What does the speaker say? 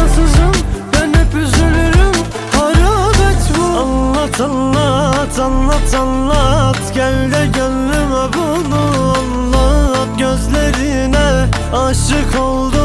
Sevgide şanssızım Ben hep üzülürüm. Harabet bu. Anlat anlat anlat anlat. Gel de gönlüme bunu anlat. Gözlerine aşık oldum